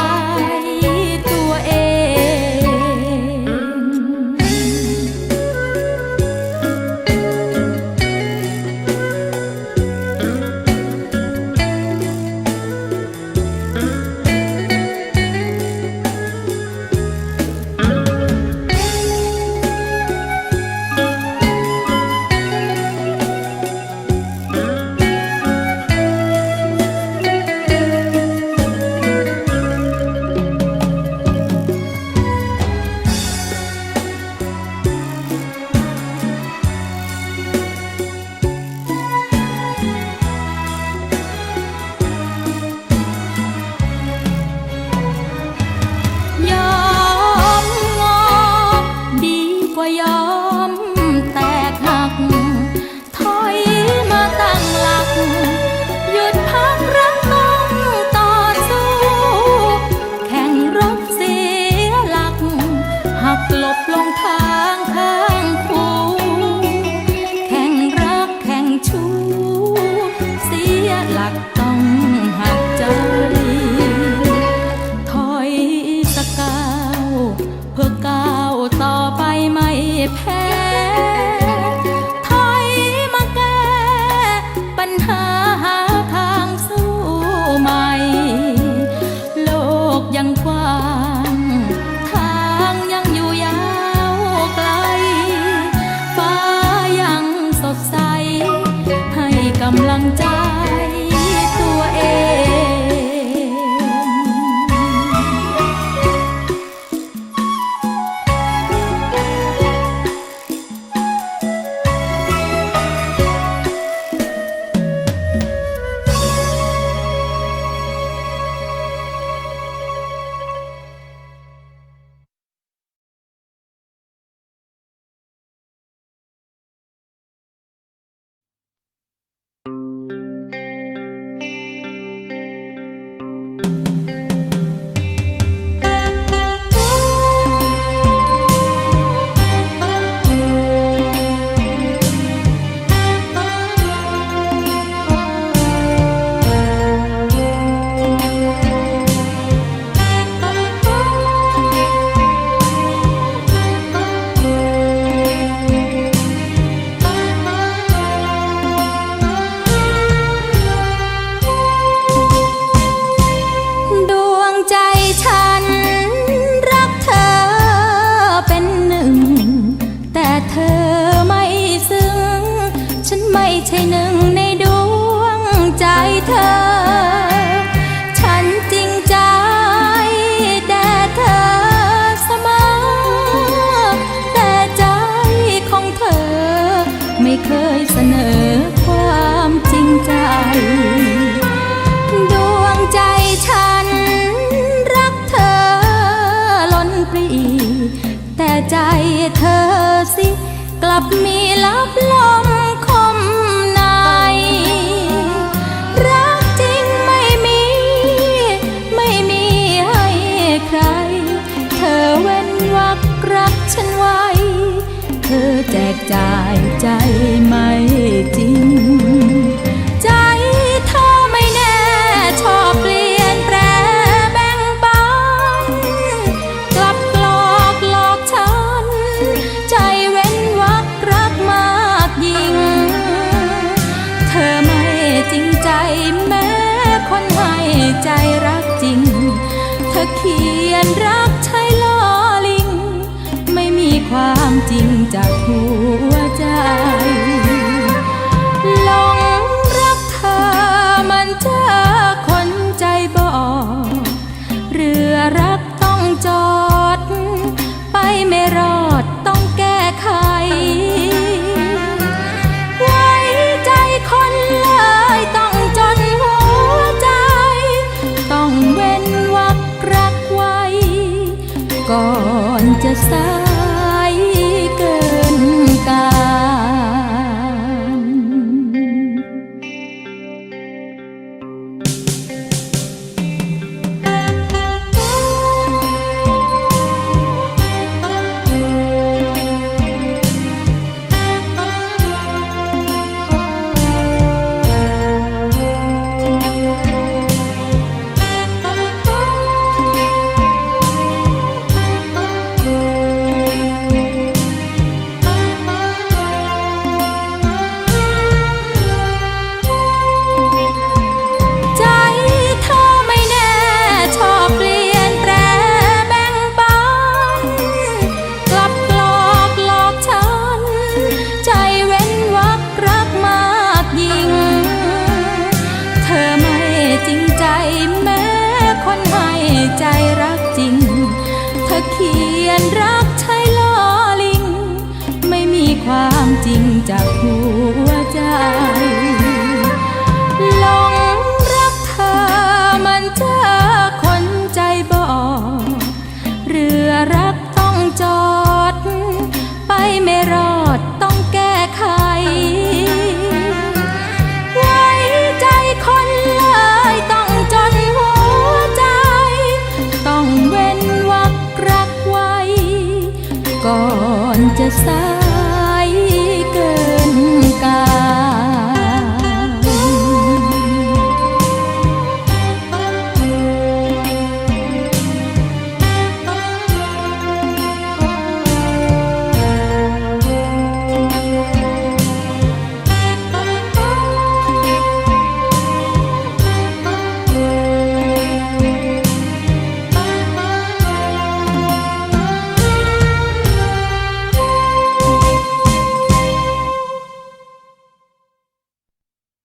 high. I ช่หนึ่งในดวงใจเธอ ฉันจริงใจแต่เธอเสมอ แต่ใจของเธอ ไม่เคยเสนอความจริงใจ ดวงใจฉันรักเธอล้นปรีแต่ใจเธอสิกลับมี ธอแจกจ่ายใจไม่จริง จริงจากหัว rasa